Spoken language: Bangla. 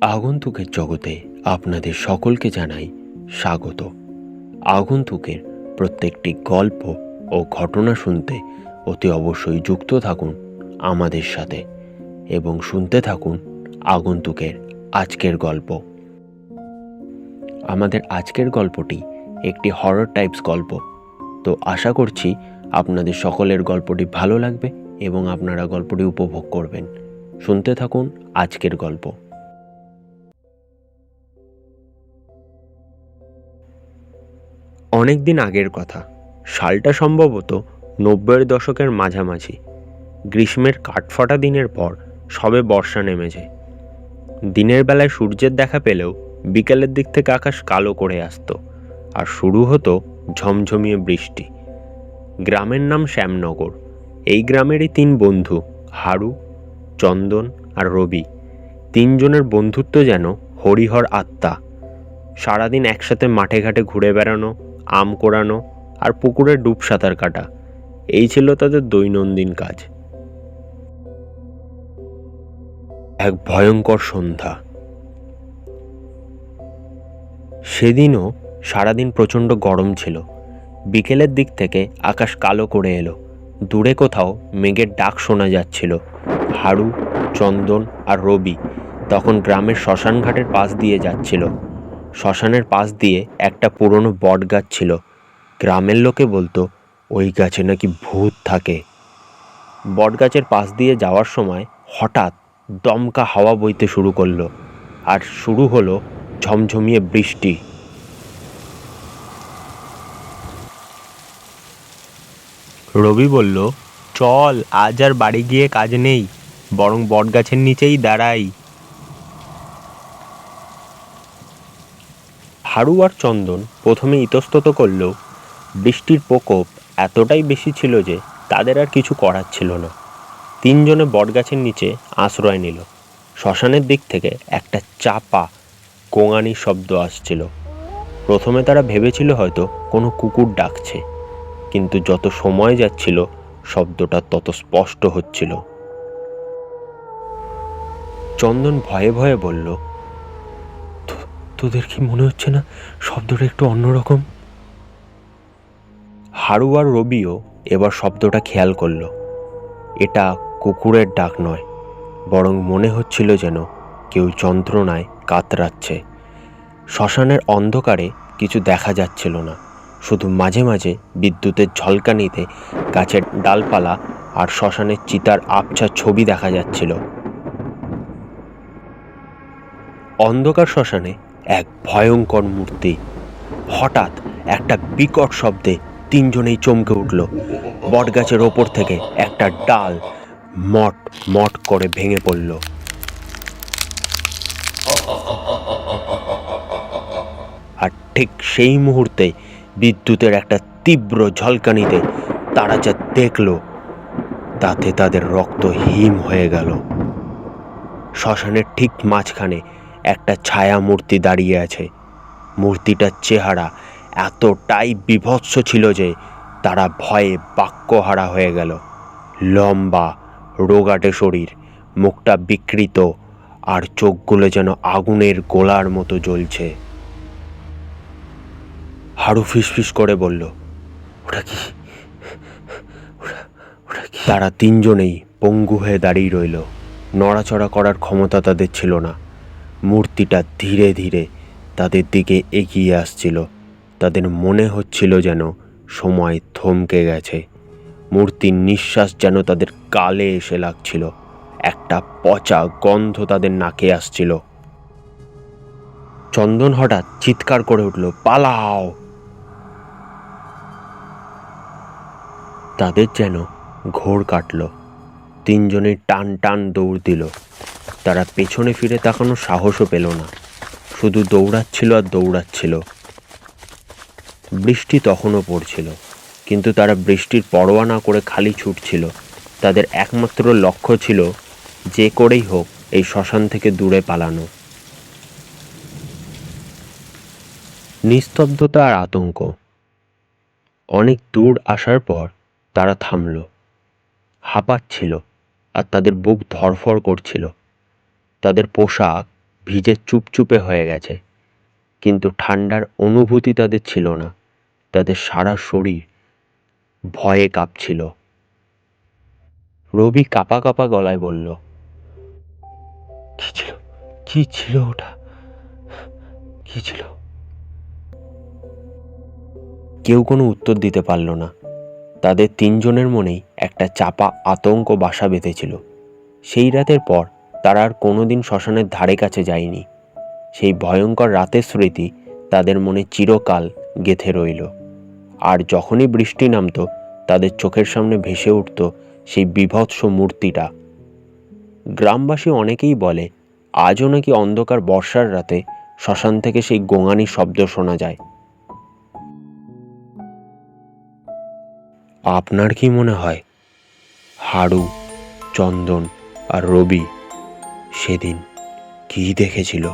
আগন্তুকের জগতে আপনাদের সকলকে জানাই স্বাগত। আগন্তুকের প্রত্যেকটি গল্প ও ঘটনা শুনতে অতি অবশ্যই যুক্ত থাকুন আমাদের সাথে এবং শুনতে থাকুন আগন্তুকের আজকের গল্প। আমাদের আজকের গল্পটি একটি হরর টাইপস গল্প। তো আশা করছি আপনাদের সকলের গল্পটি ভালো লাগবে এবং আপনারা গল্পটি উপভোগ করবেন। শুনতে থাকুন আজকের গল্প। অনেক দিন আগের কথা। সালটা সম্ভবত নব্বইয়ের দশকের মাঝামাঝি। গ্রীষ্মের কাঠফাটা দিনের পর সবে বর্ষা নেমেছে দিনের বেলায় সূর্যের দেখা পেলেও বিকেলের দিক থেকে আকাশ কালো করে আসতো আর শুরু হতো ঝমঝমিয়ে বৃষ্টি। গ্রামের নাম শ্যামনগর। এই গ্রামেরই তিন বন্ধু, হারু, চন্দন আর রবি। তিনজনের বন্ধুত্ব যেন হরিহর আত্মা। সারাদিন একসাথে মাঠে ঘাটে ঘুরে বেড়ানো আম কোড়ানো আর পুকুরে ডুব সাঁতার কাটা। এই ছিল তাদের দৈনন্দিন কাজ। এক ভয়ঙ্কর সন্ধ্যা। সেদিনও সারাদিন প্রচণ্ড গরম ছিল। বিকেলের দিক থেকে আকাশ কালো করে এলো। দূরে কোথাও মেঘের ডাক শোনা যাচ্ছিল। হাড়ু চন্দন আর রবি তখন গ্রামের শ্মশান ঘাটের পাশ দিয়ে যাচ্ছিল। শ্মশানের পাশ দিয়ে একটা পুরনো বট গাছ ছিল। গ্রামের লোকে বলতো, ওই গাছে নাকি ভূত থাকে। বট গাছের পাশ দিয়ে যাওয়ার সময় হঠাৎ দমকা হাওয়া বইতে শুরু করল আর শুরু হলো ঝমঝমিয়ে বৃষ্টি। রবি বলল, চল, আজ আর বাড়ি গিয়ে কাজ নেই, বরং বটগাছের নিচেই দাঁড়াই। হাড়ু আর চন্দন প্রথমে ইতস্তত করলেও বৃষ্টির প্রকোপ এতটাই বেশি ছিল যে তাদের আর কিছু করার ছিল না। তিনজনে বটগাছের নিচে আশ্রয় নিল। শ্মশানের দিক থেকে একটা চাপা কোঙানির শব্দ আসছিল। প্রথমে তারা ভেবেছিল হয়তো কোনো কুকুর ডাকছে, কিন্তু যত সময় যাচ্ছিল, শব্দটা তত স্পষ্ট হচ্ছিল। চন্দন ভয়ে ভয়ে বলল "তো- তোদের কি মনে হচ্ছে না? শব্দটা একটু অন্যরকম। হাড়ু আর রবিও এবার শব্দটা খেয়াল করল। এটা কুকুরের ডাক নয়, বরং মনে হচ্ছিল যেন কেউ যন্ত্রণায় কাতরাচ্ছে। শ্মশানের অন্ধকারে কিছু দেখা যাচ্ছিল না, শুধু মাঝে মাঝে বিদ্যুতের ঝলকানিতে গাছের ডালপালা আর শ্মশানের চিতার আবছা ছবি দেখা যাচ্ছিল। অন্ধকার শ্মশানে এক ভয়ঙ্কর মূর্তি। হঠাৎ একটা বিকট শব্দে তিনজনেই চমকে উঠল। বটগাছের ওপর থেকে একটা ডাল মট মট করে ভেঙে পড়ল। আর ঠিক সেই মুহূর্তে বিদ্যুতের একটা তীব্র ঝলকানিতে তারা যা দেখল, তাতে তাদের রক্ত হিম হয়ে গেল। শ্মশানের ঠিক মাঝখানে একটা ছায়া মূর্তি দাঁড়িয়ে আছে। মূর্তিটার চেহারা এতটাই বিভৎস ছিল যে তারা ভয়ে বাক্যহারা হয়ে গেল। লম্বা, রোগাটে শরীর, মুখটা বিকৃত, আর চোখগুলো যেন আগুনের গোলার মতো জ্বলছে। হাড়ু ফিসফিস করে বলল ওটা কি? তারা তিনজনেই পঙ্গু হয়ে দাঁড়িয়ে রইল। নড়াচড়া করার ক্ষমতা তাদের ছিল না। মূর্তিটা ধীরে ধীরে তাদের দিকে এগিয়ে আসছিল। তাদের মনে হচ্ছিল যেন সময় থমকে গেছে। মূর্তির নিঃশ্বাস যেন তাদের কালে এসে লাগছিল। একটা পচা গন্ধ তাদের নাকে আসছিল। চন্দন হঠাৎ চিৎকার করে উঠল, পালাও! তাদের যেন ঘোর কাটল। তিনজনে টান টান দৌড় দিল। তারা পেছনে ফিরে তাকানোর সাহসও পেল না। শুধু দৌড়াচ্ছিল আর দৌড়াচ্ছিল। বৃষ্টি তখনও পড়ছিল, কিন্তু তারা বৃষ্টির পরোয়া না করে খালি ছুটছিল। তাদের একমাত্র লক্ষ্য ছিল যে করেই হোক এই শ্মশান থেকে দূরে পালানো। নিস্তব্ধতা আর আতঙ্ক। অনেক দূর আসার পর তারা থামল। হাঁপাচ্ছিল আর তাদের বুক ধরফর করছিল। তাদের পোশাক ভিজে চুপচুপে হয়ে গেছে। কিন্তু ঠান্ডার অনুভূতি তাদের ছিল না। তাদের সারা শরীর ভয়ে কাঁপছিল। রবি কাপা কাপা গলায় বলল, কি ছিল? কি ছিল ওটা? কি ছিল? কেউ কোনো উত্তর দিতে পারল না। তাদের তিনজনের মনেই একটা চাপা আতঙ্ক বাসা বেঁধেছিল। সেই রাতের পর তারা আর কোনোদিন শ্মশানের ধারে কাছে যায়নি। সেই ভয়ঙ্কর রাতের স্মৃতি তাদের মনে চিরকাল গেথে রইল। আর যখনই বৃষ্টি নামতো, তাদের চোখের সামনে ভেসে উঠত সেই বিভৎস মূর্তিটা। গ্রামবাসী অনেকেই বলে, আজও নাকি অন্ধকার বর্ষার রাতে শ্মশান থেকে সেই গোঙানির শব্দ শোনা যায়। আপনার কি মনে হয় হাড়ু চন্দন আর রবি সেদিন কি দেখেছিল?